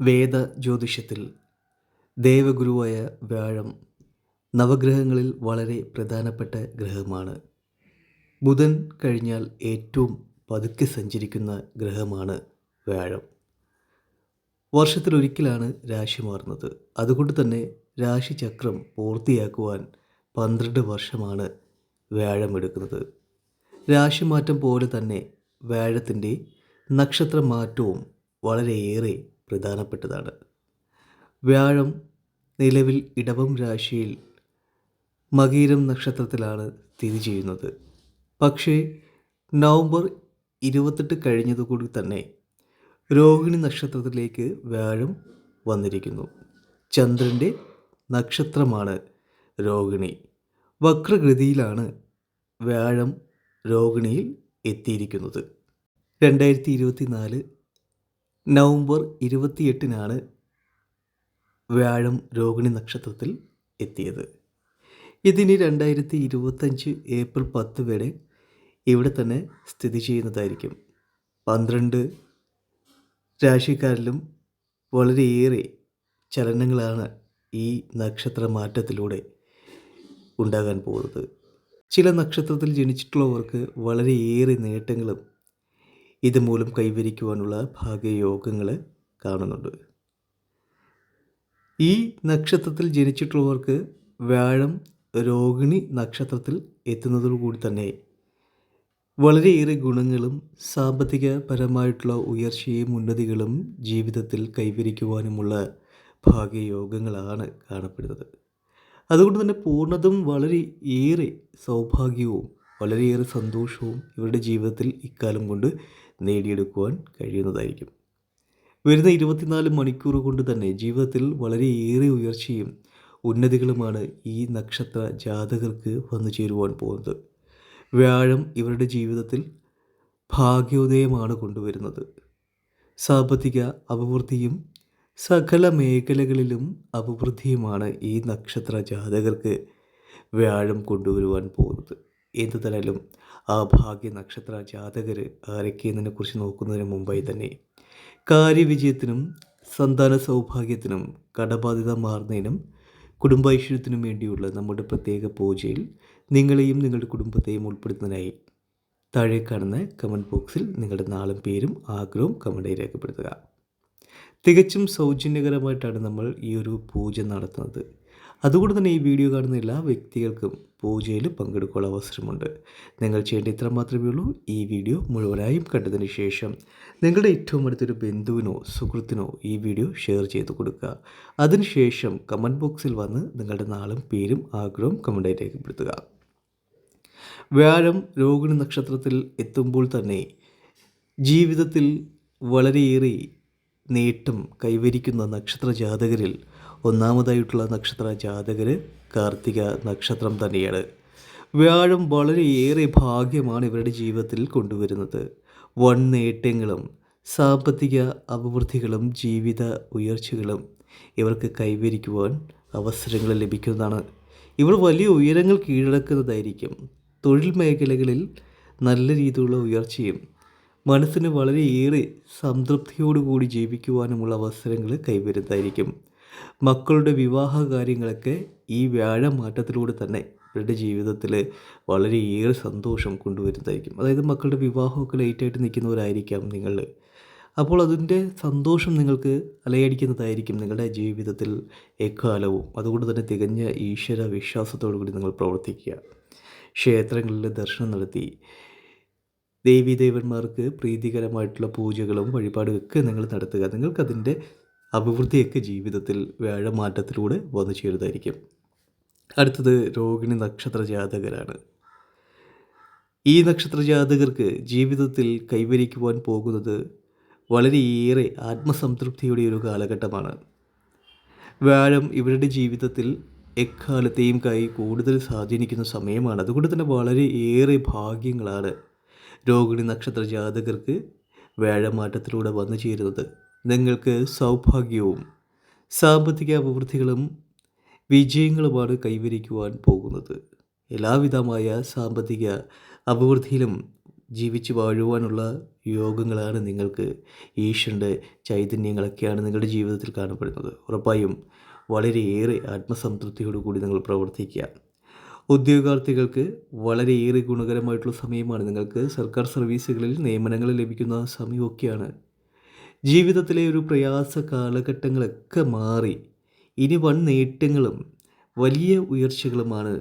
വേദ ജ്യോതിഷത്തിൽ ദേവഗുരുവായ വ്യാഴം നവഗ്രഹങ്ങളിൽ വളരെ പ്രധാനപ്പെട്ട ഗ്രഹമാണ്. ബുധൻ കഴിഞ്ഞാൽ ഏറ്റവും പതുക്കെ സഞ്ചരിക്കുന്ന ഗ്രഹമാണ് വ്യാഴം. വർഷത്തിലൊരിക്കലാണ് രാശി മാറുന്നത്. അതുകൊണ്ട് തന്നെ രാശിചക്രം പൂർത്തിയാക്കുവാൻ പന്ത്രണ്ട് വർഷമാണ് വ്യാഴം എടുക്കുന്നത്. രാശിമാറ്റം പോലെ തന്നെ വ്യാഴത്തിന്റെ നക്ഷത്രമാറ്റവും വളരെയേറെ പ്രധാനപ്പെട്ടതാണ്. വ്യാഴം നിലവിൽ ഇടവം രാശിയിൽ മകീരം നക്ഷത്രത്തിലാണ് സ്ഥിതി ചെയ്യുന്നത്. പക്ഷേ നവംബർ ഇരുപത്തെട്ട് കഴിഞ്ഞതുകൂടി തന്നെ രോഹിണി നക്ഷത്രത്തിലേക്ക് വ്യാഴം വന്നിരിക്കുന്നു. ചന്ദ്രന്റെ നക്ഷത്രമാണ് രോഹിണി. വക്രഗതിയിലാണ് വ്യാഴം രോഹിണിയിൽ എത്തിയിരിക്കുന്നത്. രണ്ടായിരത്തി ഇരുപത്തി നാല് നവംബർ ഇരുപത്തിയെട്ടിനാണ് വ്യാഴം രോഹിണി നക്ഷത്രത്തിൽ എത്തിയത്. ഇതിന് രണ്ടായിരത്തി ഇരുപത്തഞ്ച് ഏപ്രിൽ പത്ത് വരെ ഇവിടെ തന്നെ സ്ഥിതി ചെയ്യുന്നതായിരിക്കും. പന്ത്രണ്ട് രാശിക്കാരിലും വളരെയേറെ ചലനങ്ങളാണ് ഈ നക്ഷത്ര മാറ്റത്തിലൂടെ ഉണ്ടാകാൻ പോകുന്നത്. ചില നക്ഷത്രത്തിൽ ജനിച്ചിട്ടുള്ളവർക്ക് വളരെയേറെ നേട്ടങ്ങളും ഇതുമൂലം കൈവരിക്കുവാനുള്ള ഭാഗ്യയോഗങ്ങൾ കാണുന്നുണ്ട്. ഈ നക്ഷത്രത്തിൽ ജനിച്ചിട്ടുള്ളവർക്ക് വ്യാഴം രോഹിണി നക്ഷത്രത്തിൽ എത്തുന്നതോടുകൂടി തന്നെ വളരെയേറെ ഗുണങ്ങളും സാമ്പത്തികപരമായിട്ടുള്ള ഉയർച്ചയും ഉന്നതികളും ജീവിതത്തിൽ കൈവരിക്കുവാനുമുള്ള ഭാഗ്യയോഗങ്ങളാണ് കാണപ്പെടുന്നത്. അതുകൊണ്ട് തന്നെ പൂർണതും വളരെ ഏറെ സൗഭാഗ്യവും വളരെയേറെ സന്തോഷവും ഇവരുടെ ജീവിതത്തിൽ ഇക്കാലം കൊണ്ട് നേടിയെടുക്കുവാൻ കഴിയുന്നതായിരിക്കും. വരുന്ന ഇരുപത്തിനാല് മണിക്കൂർ കൊണ്ട് തന്നെ ജീവിതത്തിൽ വളരെയേറെ ഉയർച്ചയും ഉന്നതികളുമാണ് ഈ നക്ഷത്ര ജാതകർക്ക് വന്നു ചേരുവാൻ പോകുന്നത്. വ്യാഴം ഇവരുടെ ജീവിതത്തിൽ ഭാഗ്യോദയമാണ് കൊണ്ടുവരുന്നത്. സാമ്പത്തിക അഭിവൃദ്ധിയും സകല മേഖലകളിലും അഭിവൃദ്ധിയുമാണ് ഈ നക്ഷത്ര ജാതകർക്ക് വ്യാഴം കൊണ്ടുവരുവാൻ പോകുന്നത്. തന്നാലും ആ ഭാഗ്യ നക്ഷത്ര ജാതകർ ആരൊക്കെയെന്നതിനെ കുറിച്ച് നോക്കുന്നതിന് മുമ്പായി തന്നെ കാര്യവിജയത്തിനും സന്താന സൗഭാഗ്യത്തിനും കടബാധ്യത മാറുന്നതിനും കുടുംബൈശ്വര്യത്തിനും വേണ്ടിയുള്ള നമ്മുടെ പ്രത്യേക പൂജയിൽ നിങ്ങളെയും നിങ്ങളുടെ കുടുംബത്തെയും ഉൾപ്പെടുത്തുന്നതിനായി താഴെ കാണുന്ന കമന്റ് ബോക്സിൽ നിങ്ങളുടെ നാളും പേരും ആഗ്രഹവും കമന്റായി രേഖപ്പെടുത്തുക. തികച്ചും സൗജന്യകരമായിട്ടാണ് നമ്മൾ ഈ ഒരു പൂജ നടത്തുന്നത്. അതുകൊണ്ട് തന്നെ ഈ വീഡിയോ കാണുന്ന എല്ലാ വ്യക്തികൾക്കും പൂജയിൽ പങ്കെടുക്കാനുള്ള അവസരമുണ്ട്. നിങ്ങൾ ചെയ്യേണ്ട ഇത്ര മാത്രമേ ഉള്ളൂ. ഈ വീഡിയോ മുഴുവനായും കണ്ടതിന് ശേഷം നിങ്ങളുടെ ഏറ്റവും അടുത്തൊരു ബന്ധുവിനോ സുഹൃത്തിനോ ഈ വീഡിയോ ഷെയർ ചെയ്ത് കൊടുക്കുക. അതിനുശേഷം കമന്റ് ബോക്സിൽ വന്ന് നിങ്ങളുടെ നാളും പേരും ആഗ്രഹവും കമന്റായി രേഖപ്പെടുത്തുക. വ്യാഴം രോഹിണി നക്ഷത്രത്തിൽ എത്തുമ്പോൾ തന്നെ ജീവിതത്തിൽ വളരെയേറെ നേട്ടം കൈവരിക്കുന്ന നക്ഷത്ര ജാതകരിൽ ഒന്നാമതായിട്ടുള്ള നക്ഷത്ര ജാതകർ കാർത്തിക നക്ഷത്രം തന്നെയാണ്. വ്യാഴം വളരെയേറെ ഭാഗ്യമാണ് ഇവരുടെ ജീവിതത്തിൽ കൊണ്ടുവരുന്നത്. വൺ നേട്ടങ്ങളും സാമ്പത്തിക അഭിവൃദ്ധികളും ജീവിത ഉയർച്ചകളും ഇവർക്ക് കൈവരിക്കുവാൻ അവസരങ്ങൾ ലഭിക്കുന്നതാണ്. ഇവർ വലിയ ഉയരങ്ങൾ കീഴടക്കുന്നതായിരിക്കും. തൊഴിൽ മേഖലകളിൽ നല്ല രീതിയിലുള്ള ഉയർച്ചയും മനസ്സിന് വളരെയേറെ സംതൃപ്തിയോടുകൂടി ജീവിക്കുവാനുമുള്ള അവസരങ്ങൾ കൈവരുന്നതായിരിക്കും. മക്കളുടെ വിവാഹ കാര്യങ്ങളൊക്കെ ഈ വ്യാഴമാറ്റത്തിലൂടെ തന്നെ ഇവരുടെ ജീവിതത്തിൽ വളരെയേറെ സന്തോഷം കൊണ്ടുവരുന്നതായിരിക്കും. അതായത് മക്കളുടെ വിവാഹമൊക്കെ ലേറ്റായിട്ട് നിൽക്കുന്നവരായിരിക്കാം നിങ്ങൾ അപ്പോൾ അതിന്റെ സന്തോഷം നിങ്ങൾക്ക് അലയടിക്കുന്നതായിരിക്കും നിങ്ങളുടെ ജീവിതത്തിൽ എക്കാലവും. അതുകൊണ്ട് തന്നെ തികഞ്ഞ ഈശ്വര വിശ്വാസത്തോടു കൂടി നിങ്ങൾ പ്രവർത്തിക്കുക. ക്ഷേത്രങ്ങളിൽ ദർശനം നടത്തി. ദേവീദേവന്മാർക്ക് പ്രീതികരമായിട്ടുള്ള പൂജകളും വഴിപാടും നിങ്ങൾ നടത്തുക. നിങ്ങൾക്കതിന്റെ അഭിവൃദ്ധിയൊക്കെ ജീവിതത്തിൽ വ്യാഴമാറ്റത്തിലൂടെ വന്നു ചേരുന്നതായിരിക്കും. അടുത്തത് രോഹിണി നക്ഷത്ര ജാതകരാണ്. ഈ നക്ഷത്ര ജാതകർക്ക് ജീവിതത്തിൽ കൈവരിക്കുവാൻ പോകുന്നത് വളരെയേറെ ആത്മസംതൃപ്തിയുടെ ഒരു കാലഘട്ടമാണ്. വ്യാഴം ഇവരുടെ ജീവിതത്തിൽ എക്കാലത്തെയും കൈ കൂടുതൽ സ്വാധീനിക്കുന്ന സമയമാണ്. അതുകൊണ്ട് തന്നെ വളരെ ഏറെ ഭാഗ്യങ്ങളാണ് രോഹിണി നക്ഷത്ര ജാതകർക്ക് വ്യാഴമാറ്റത്തിലൂടെ വന്നു ചേരുന്നത്. നിങ്ങൾക്ക് സൗഭാഗ്യവും സാമ്പത്തിക അഭിവൃദ്ധികളും വിജയങ്ങളുമാണ് കൈവരിക്കുവാൻ പോകുന്നത്. എല്ലാവിധമായ സാമ്പത്തിക അഭിവൃദ്ധിയിലും ജീവിച്ച് വാഴുവാനുള്ള യോഗങ്ങളാണ് നിങ്ങൾക്ക് ഈശ്വരന്റെ ചൈതന്യങ്ങളൊക്കെയാണ് നിങ്ങളുടെ ജീവിതത്തിൽ കാണപ്പെടുന്നത്. ഉറപ്പായും വളരെയേറെ ആത്മസംതൃപ്തിയോടുകൂടി നിങ്ങൾ പ്രവർത്തിക്കുക. ഉദ്യോഗാർത്ഥികൾക്ക് വളരെയേറെ ഗുണകരമായിട്ടുള്ള സമയമാണ്. നിങ്ങൾക്ക് സർക്കാർ സർവീസുകളിൽ നിയമനങ്ങൾ ലഭിക്കുന്ന സമയമൊക്കെയാണ്. ജീവിതത്തിലെ ഒരു പ്രയാസ കാലഘട്ടങ്ങളൊക്കെ മാറി. ഇനി വൻ നേട്ടങ്ങളും വലിയ ഉയർച്ചകളുമാണ്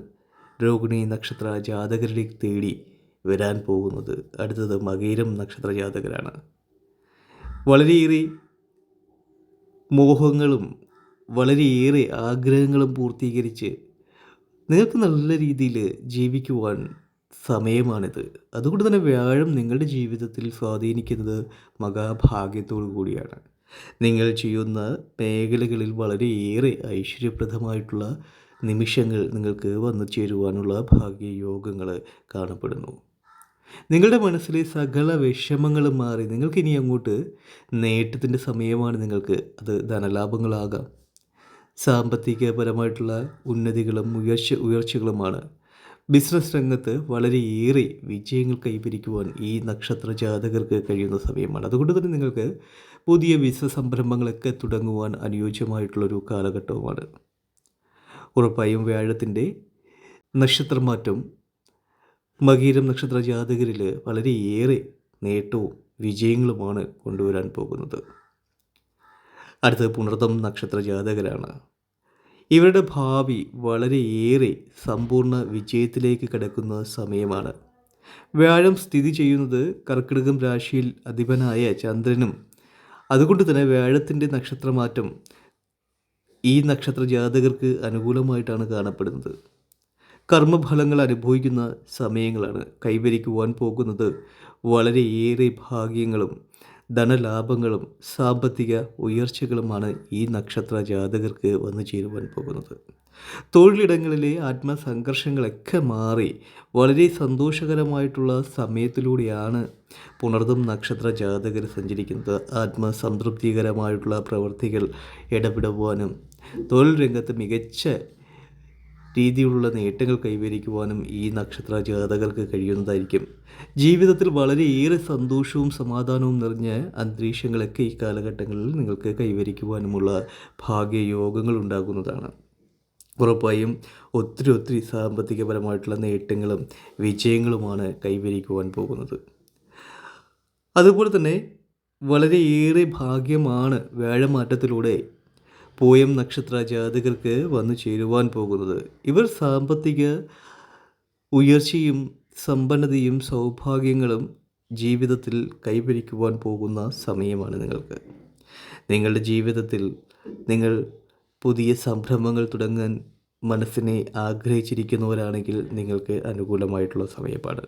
രോഹിണി നക്ഷത്ര ജാതകരിലേക്ക് തേടി വരാൻ പോകുന്നത്. അടുത്തത് മകേരം നക്ഷത്ര ജാതകരാണ്. വളരെയേറെ മോഹങ്ങളും വളരെയേറെ ആഗ്രഹങ്ങളും പൂർത്തീകരിച്ച് നിങ്ങൾക്ക് നല്ല രീതിയിൽ ജീവിക്കുവാൻ സമയമാണിത്. അതുകൊണ്ട് തന്നെ വ്യാഴം നിങ്ങളുടെ ജീവിതത്തിൽ സ്വാധീനിക്കുന്നത് മഹാഭാഗ്യത്തോടു കൂടിയാണ്. നിങ്ങൾ ചെയ്യുന്ന മേഖലകളിൽ വളരെയേറെ ഐശ്വര്യപ്രദമായിട്ടുള്ള നിമിഷങ്ങൾ നിങ്ങൾക്ക് വന്നു ചേരുവാനുള്ള ഭാഗ്യയോഗങ്ങൾ കാണപ്പെടുന്നു. നിങ്ങളുടെ മനസ്സിലെ സകല വിഷമങ്ങളും മാറി നിങ്ങൾക്ക് ഇനി അങ്ങോട്ട് നേട്ടത്തിന്റെ സമയമാണ് നിങ്ങൾക്ക് അത് ധനലാഭങ്ങളാകാം. സാമ്പത്തികപരമായിട്ടുള്ള ഉന്നതികളും ഉയർച്ച ഉയർച്ചകളുമാണ് ബിസിനസ് രംഗത്ത് വളരെയേറെ വിജയങ്ങൾ കൈവരിക്കുവാൻ ഈ നക്ഷത്ര ജാതകർക്ക് കഴിയുന്ന സമയമാണ്. അതുകൊണ്ട് തന്നെ നിങ്ങൾക്ക് പുതിയ ബിസിനസ് സംരംഭങ്ങളൊക്കെ തുടങ്ങുവാൻ അനുയോജ്യമായിട്ടുള്ളൊരു കാലഘട്ടവുമാണ്. ഉറപ്പായും വ്യാഴത്തിന്റെ നക്ഷത്രമാറ്റം മകീരം നക്ഷത്ര ജാതകരിൽ വളരെയേറെ നേട്ടവും വിജയങ്ങളുമാണ് കൊണ്ടുവരാൻ പോകുന്നത്. അടുത്തത് പുണർതം നക്ഷത്ര ജാതകരാണ്. ഇവരുടെ ഭാവി വളരെയേറെ സമ്പൂർണ വിജയത്തിലേക്ക് കിടക്കുന്ന സമയമാണ്. വ്യാഴം സ്ഥിതി ചെയ്യുന്നത് കർക്കിടകം രാശിയിൽ അധിപനായ ചന്ദ്രനും. അതുകൊണ്ട് തന്നെ വ്യാഴത്തിന്റെ നക്ഷത്രമാറ്റം ഈ നക്ഷത്ര ജാതകർക്ക് അനുകൂലമായിട്ടാണ് കാണപ്പെടുന്നത്. കർമ്മഫലങ്ങൾ അനുഭവിക്കുന്ന സമയങ്ങളാണ്. കൈവരിക്കുവാൻ പോകുന്നത് വളരെയേറെ ഭാഗ്യങ്ങളും ധനലാഭങ്ങളും സാമ്പത്തിക ഉയർച്ചകളുമാണ് ഈ നക്ഷത്ര ജാതകർക്ക് വന്നു ചേരുവാൻ പോകുന്നത്. തൊഴിലിടങ്ങളിലെ ആത്മസംഘർഷങ്ങളൊക്കെ മാറി വളരെ സന്തോഷകരമായിട്ടുള്ള സമയത്തിലൂടെയാണ് പുണർദം നക്ഷത്ര ജാതകർ സഞ്ചരിക്കുന്നത്. ആത്മസംതൃപ്തികരമായിട്ടുള്ള പ്രവൃത്തികൾ ഇടപെടുവാനും തൊഴിൽ രംഗത്ത് മികച്ച രീതിയിലുള്ള നേട്ടങ്ങൾ കൈവരിക്കുവാനും ഈ നക്ഷത്ര ജാതകർക്ക് കഴിയുന്നതായിരിക്കും. ജീവിതത്തിൽ വളരെയേറെ സന്തോഷവും സമാധാനവും നിറഞ്ഞ അന്തരീക്ഷങ്ങളൊക്കെ ഈ കാലഘട്ടങ്ങളിൽ നിങ്ങൾക്ക് കൈവരിക്കുവാനുമുള്ള ഭാഗ്യയോഗങ്ങൾ ഉണ്ടാകുന്നതാണ്. ഉറപ്പായും ഒത്തിരി ഒത്തിരി സാമ്പത്തികപരമായിട്ടുള്ള നേട്ടങ്ങളും വിജയങ്ങളുമാണ് കൈവരിക്കുവാൻ പോകുന്നത്. അതുപോലെ തന്നെ വളരെയേറെ ഭാഗ്യമാണ് വ്യാഴമാറ്റത്തിലൂടെ പൂയം നക്ഷത്ര ജാതകർക്ക് വന്നു ചേരുവാൻ പോകുന്നത്. ഇവർ സാമ്പത്തിക ഉയർച്ചയും സമ്പന്നതയും സൗഭാഗ്യങ്ങളും ജീവിതത്തിൽ കൈവരിക്കുവാൻ പോകുന്ന സമയമാണ് നിങ്ങൾക്ക്. നിങ്ങളുടെ ജീവിതത്തിൽ നിങ്ങൾ പുതിയ സംരംഭങ്ങൾ തുടങ്ങാൻ മനസ്സിനെ ആഗ്രഹിച്ചിരിക്കുന്നവരാണെങ്കിൽ നിങ്ങൾക്ക് അനുകൂലമായിട്ടുള്ള സമയമാണ്.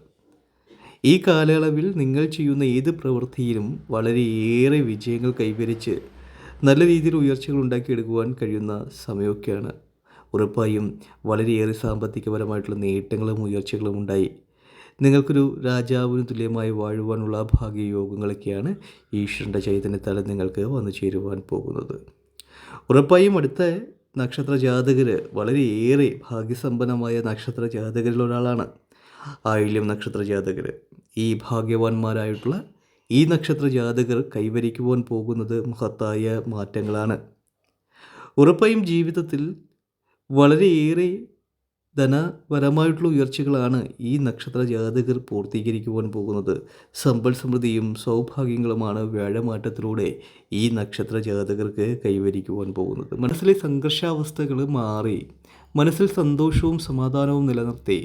ഈ കാലയളവിൽ നിങ്ങൾ ചെയ്യുന്ന ഏത് പ്രവൃത്തിയിലും വളരെയേറെ വിജയങ്ങൾ കൈവരിച്ച് നല്ല രീതിയിൽ ഉയർച്ചകൾ ഉണ്ടാക്കിയെടുക്കുവാൻ കഴിയുന്ന സമയമൊക്കെയാണ്. ഉറപ്പായും വളരെയേറെ സാമ്പത്തികപരമായിട്ടുള്ള നേട്ടങ്ങളും ഉയർച്ചകളും ഉണ്ടായി. നിങ്ങൾക്കൊരു രാജാവിന് തുല്യമായി വാഴുവാനുള്ള ഭാഗ്യയോഗങ്ങളൊക്കെയാണ് ഈശ്വരന്റെ ചൈതന്യത്താൽ നിങ്ങൾക്ക് വന്നു ചേരുവാൻ പോകുന്നത്. ഉറപ്പായും അടുത്ത നക്ഷത്ര ജാതകർ വളരെയേറെ ഭാഗ്യസമ്പന്നമായ നക്ഷത്ര ജാതകരിൽ ഒരാളാണ് ആയില്യം നക്ഷത്ര ജാതകർ ഈ ഭാഗ്യവാന്മാരായിട്ടുള്ള ഈ നക്ഷത്ര ജാതകർ കൈവരിക്കുവാൻ പോകുന്നത് മഹത്തായ മാറ്റങ്ങളാണ്. ഉറപ്പായും ജീവിതത്തിൽ വളരെയേറെ ധനപരമായിട്ടുള്ള ഉയർച്ചകളാണ് ഈ നക്ഷത്ര ജാതകർ പൂർത്തീകരിക്കുവാൻ പോകുന്നത്. സമ്പൽ സമൃദ്ധിയും സൗഭാഗ്യങ്ങളുമാണ് വ്യാഴമാറ്റത്തിലൂടെ ഈ നക്ഷത്ര ജാതകർക്ക് കൈവരിക്കുവാൻ പോകുന്നത്. മനസ്സിലെ സംഘർഷാവസ്ഥകൾ മാറി മനസ്സിൽ സന്തോഷവും സമാധാനവും നിലനിർത്തി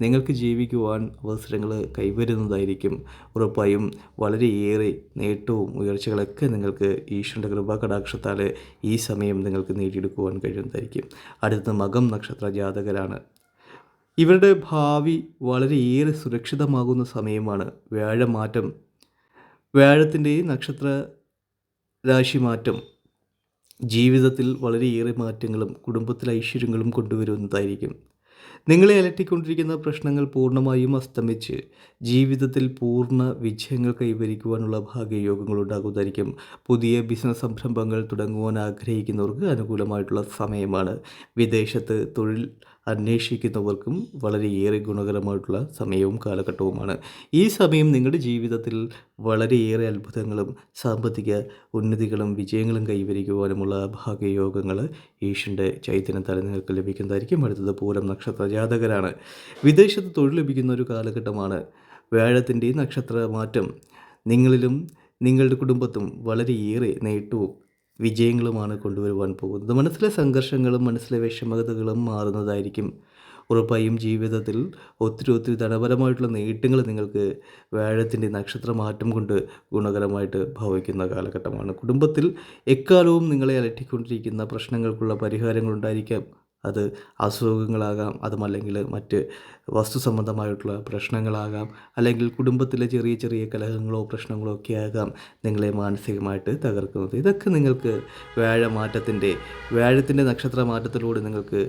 നിങ്ങൾക്ക് ജീവിക്കുവാൻ അവസരങ്ങൾ കൈവരുന്നതായിരിക്കും. ഉറപ്പായും വളരെയേറെ നേട്ടവും ഉയർച്ചകളൊക്കെ നിങ്ങൾക്ക് ഈശ്വരന്റെ കൃപാ കടാക്ഷത്താൽ ഈ സമയം നിങ്ങൾക്ക് നേടിയെടുക്കുവാൻ കഴിയുന്നതായിരിക്കും. അടുത്ത മകം നക്ഷത്ര ജാതകരാണ്. ഇവരുടെ ഭാവി വളരെയേറെ സുരക്ഷിതമാകുന്ന സമയമാണ്. വ്യാഴമാറ്റം വ്യാഴത്തിന്റെ നക്ഷത്ര രാശി മാറ്റം ജീവിതത്തിൽ വളരെയേറെ മാറ്റങ്ങളും കുടുംബത്തിൽ ഐശ്വര്യങ്ങളും കൊണ്ടുവരുന്നതായിരിക്കും. നിങ്ങളെ അലട്ടിക്കൊണ്ടിരിക്കുന്ന പ്രശ്നങ്ങൾ പൂർണമായും അസ്തമിച്ച് ജീവിതത്തിൽ പൂർണ വിജയങ്ങൾ കൈവരിക്കുവാനുള്ള ഭാഗ്യയോഗങ്ങൾ ഉണ്ടാകുന്നതായിരിക്കും പുതിയ ബിസിനസ് സംരംഭങ്ങൾ തുടങ്ങുവാൻ ആഗ്രഹിക്കുന്നവർക്ക് അനുകൂലമായിട്ടുള്ള സമയമാണ്. വിദേശത്ത് തൊഴിൽ അന്വേഷിക്കുന്നവർക്കും വളരെയേറെ ഗുണകരമായിട്ടുള്ള സമയവും കാലഘട്ടവുമാണ്. ഈ സമയം നിങ്ങളുടെ ജീവിതത്തിൽ വളരെയേറെ അത്ഭുതങ്ങളും സാമ്പത്തിക ഉന്നതികളും വിജയങ്ങളും കൈവരിക്കുവാനുമുള്ള ഭാഗ്യയോഗങ്ങൾ ഈശ്വരന്റെ ചൈതന്യത്താൽ നിങ്ങൾക്ക് ലഭിക്കുന്നതായിരിക്കും. അടുത്തത് പൂരം നക്ഷത്ര ജാതകരാണ്. വിദേശത്ത് തൊഴിൽ ലഭിക്കുന്ന ഒരു കാലഘട്ടമാണ്. വ്യാഴത്തിന്റെ നക്ഷത്ര മാറ്റം നിങ്ങളിലും നിങ്ങളുടെ കുടുംബത്തും വളരെയേറെ നേട്ടവും വിജയങ്ങളുമാണ് കൊണ്ടുവരുവാൻ പോകുന്നത്. മനസ്സിലെ സംഘർഷങ്ങളും മനസ്സിലെ വിഷമതകളും മാറുന്നതായിരിക്കും ഉറപ്പായും ജീവിതത്തിൽ ഒത്തിരി ഒത്തിരി ധനപരമായിട്ടുള്ള നേട്ടങ്ങൾ നിങ്ങൾക്ക് വ്യാഴത്തിന്റെ നക്ഷത്രമാറ്റം കൊണ്ട് ഗുണകരമായിട്ട് ഭവിക്കുന്ന കാലഘട്ടമാണ്. കുടുംബത്തിൽ എക്കാലവും നിങ്ങളെ അലട്ടിക്കൊണ്ടിരിക്കുന്ന പ്രശ്നങ്ങൾക്കുള്ള പരിഹാരങ്ങളുണ്ടായിരിക്കാം അത് അസുഖങ്ങളാകാം അതുമല്ലെങ്കിൽ മറ്റ് വസ്തു സംബന്ധമായിട്ടുള്ള പ്രശ്നങ്ങളാകാം അല്ലെങ്കിൽ കുടുംബത്തിലെ ചെറിയ ചെറിയ കലഹങ്ങളോ പ്രശ്നങ്ങളോ ഒക്കെ ആകാം നിങ്ങളെ മാനസികമായിട്ട് തകർക്കുന്നത്. ഇതൊക്കെ നിങ്ങൾക്ക് വ്യാഴമാറ്റത്തിന്റെ വ്യാഴത്തിന്റെ നക്ഷത്ര മാറ്റത്തിലൂടെ നിങ്ങൾക്ക്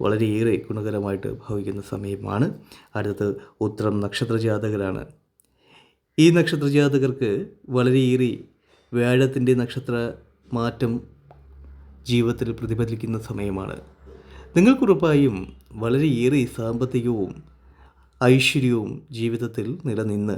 വളരെയേറെ ഗുണകരമായിട്ട് ഭവിക്കുന്ന സമയമാണ്. അടുത്തത് ഉത്തരം നക്ഷത്ര ജാതകരാണ് ഈ നക്ഷത്ര ജാതകർക്ക് വളരെയേറെ വ്യാഴത്തിന്റെ നക്ഷത്ര മാറ്റം ജീവിതത്തിൽ പ്രതിഫലിക്കുന്ന സമയമാണ്. നിങ്ങൾക്കുറപ്പായും വളരെയേറെ സാമ്പത്തികവും ഐശ്വര്യവും ജീവിതത്തിൽ നിലനിന്ന്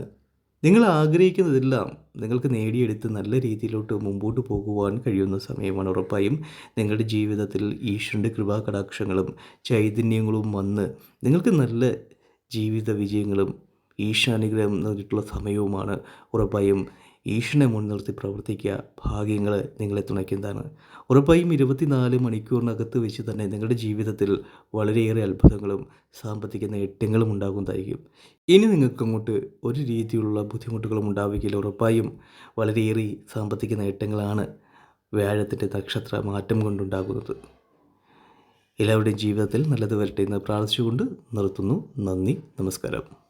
നിങ്ങൾ ആഗ്രഹിക്കുന്നതെല്ലാം നിങ്ങൾക്ക് നേടിയെടുത്ത് നല്ല രീതിയിലോട്ട് മുമ്പോട്ട് പോകുവാൻ കഴിയുന്ന സമയമാണ്. ഉറപ്പായും നിങ്ങളുടെ ജീവിതത്തിൽ ഈശ്വരന്റെ കൃപാകടാക്ഷങ്ങളും ചൈതന്യങ്ങളും വന്ന് നിങ്ങൾക്ക് നല്ല ജീവിത വിജയങ്ങളും ഈശാനുഗ്രഹം നേടിയിട്ടുള്ള സമയവുമാണ്. ഉറപ്പായും ഈശ്വരനെ മുൻനിർത്തി പ്രവർത്തിക്കുക ഭാഗ്യങ്ങൾ നിങ്ങളെ തുണയ്ക്കുന്നതാണ്. ഉറപ്പായും ഇരുപത്തിനാല് മണിക്കൂറിനകത്ത് വെച്ച് തന്നെ നിങ്ങളുടെ ജീവിതത്തിൽ വളരെയേറെ അത്ഭുതങ്ങളും സാമ്പത്തിക നേട്ടങ്ങളും ഉണ്ടാകുന്നതായിരിക്കും. ഇനി നിങ്ങൾക്ക് അങ്ങോട്ട് ഒരു രീതിയിലുള്ള ബുദ്ധിമുട്ടുകളും ഉണ്ടാവുകയില്ല. ഉറപ്പായും വളരെയേറെ സാമ്പത്തിക നേട്ടങ്ങളാണ് വ്യാഴത്തിന്റെ നക്ഷത്ര മാറ്റം കൊണ്ടുണ്ടാകുന്നത്. എല്ലാവരുടെയും ജീവിതത്തിൽ നല്ലത് വരട്ടെ എന്ന് പ്രാർത്ഥിച്ചുകൊണ്ട് നിർത്തുന്നു. നന്ദി. നമസ്കാരം.